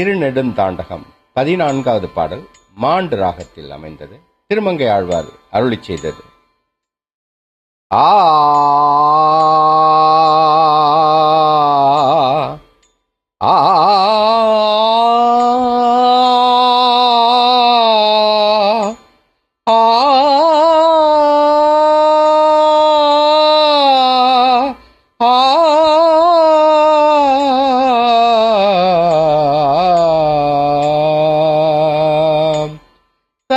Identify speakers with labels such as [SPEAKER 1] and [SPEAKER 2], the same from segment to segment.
[SPEAKER 1] திருநெடுந்தாண்டகம் பதினான்காவது பாடல் மாண்டு ராகத்தில் அமைந்தது திருமங்கை ஆழ்வார் அருளி செய்தது ஆ ஆ ஆ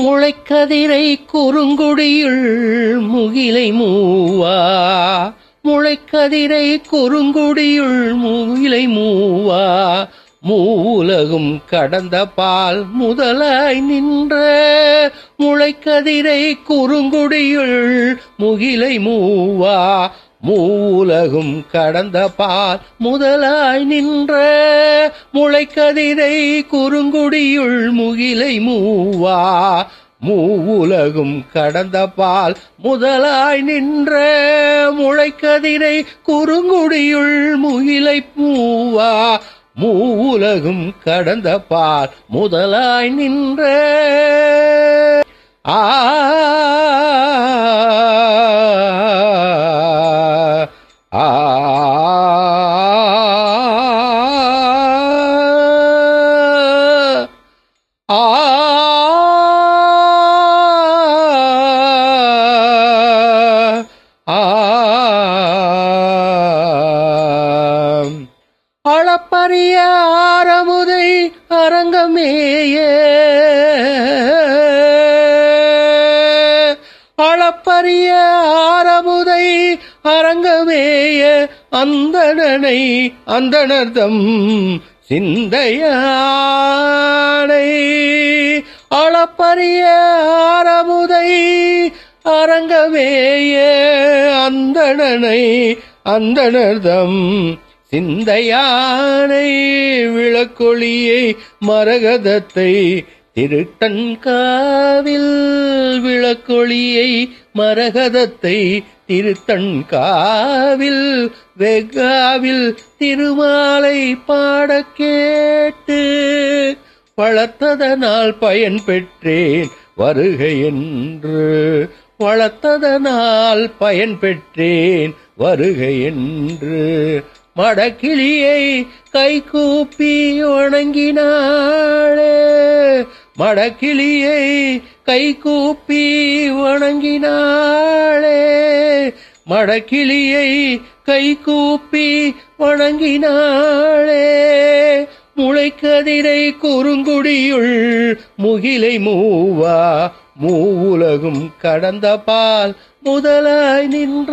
[SPEAKER 2] முளைக்கதிரை குறுங்குடியுள் முகிலை மூவா? முளைக்கதிரை குறுங்குடியுள் முகிலை மூவா? மூலகும் கடந்த பால் முதலாய் நின்ற முளைக்கதிரை குறுங்குடியுள் முகிலை மூவா? மூலகும் கடந்த பால் முதலாய் நின்ற முளைக்கதிரை குறுங்குடியுள் முகிலை மூவா. மூவுலகும் கடந்த பால் முதலாய் நின்ற முளைக்கதிரை குறுங்குடியுள் முகிலை மூவா. மூவுலகும் கடந்த பால் முதலாய் நின்ற ஆ ஆ ஆரிய ஆரமுதை அரங்கமேயே. அளப்பரிய ஆரமுதை அரங்கமேய. அந்தணனை அந்தணர்தம் சிந்தையானை. அளப்பரிய ஆரமுதை அரங்கமேய. அந்தணனை அந்தணர்தம் சிந்தையானை விளக்கொளியை மரகதத்தை திருட்டன் காவில் விளக்கொளியை மரகதத்தை திருத்தன் காவில் வெகாவில் திருமாலை பாட கேட்டு வளர்த்ததனால் பயன் பெற்றேன் வருகை என்று. வளர்த்ததனால் பயன் பெற்றேன் வருகை என்று. மடக்கிளியை கைகூப்பி வணங்கினாளே மடக்கிளியை கைகூப்பி வணங்கினாளே மடக்கிளியை கைகூப்பி வணங்கினாளே முளைக்கதிரை குறுங்குடியுள் முகிலை மூவா. மூவுலகும் கடந்த பால் முதலாய் நின்ற